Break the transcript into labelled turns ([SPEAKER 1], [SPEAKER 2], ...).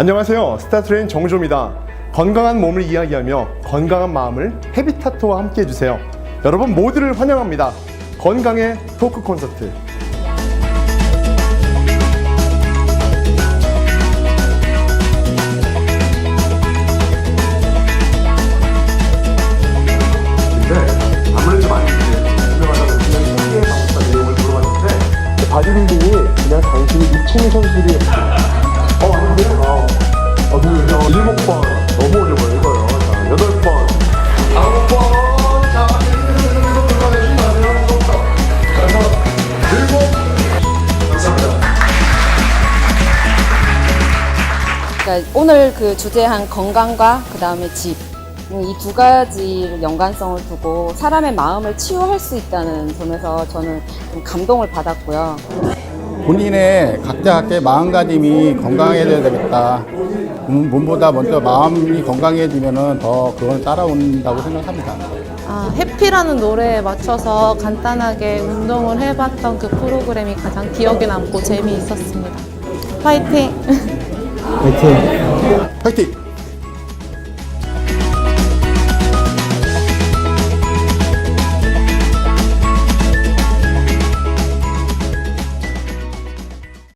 [SPEAKER 1] 안녕하세요. 스타트레인 정조입니다. 건강한 몸을 이야기하며 건강한 마음을 헤비타트와 함께 해주세요. 여러분 모두를 환영합니다. 건강의 토크 콘서트. 물어봤는데 바디빌딩이 그냥 단순히 미친 선수들이
[SPEAKER 2] 그러니까 오늘 그 주제한 건강과 그 다음에 집. 이 두 가지 연관성을 두고 사람의 마음을 치유할 수 있다는 점에서 저는 좀 감동을 받았고요.
[SPEAKER 3] 본인의 각자 각자의 마음가짐이 건강해져야 되겠다. 음, 몸보다 먼저 마음이 건강해지면은 더 그건 따라온다고 생각합니다.
[SPEAKER 4] 아, 해피라는 노래에 맞춰서 간단하게 운동을 해봤던 그 프로그램이 가장 기억에 남고 재미있었습니다. 파이팅!
[SPEAKER 3] 화이팅!
[SPEAKER 1] 화이팅!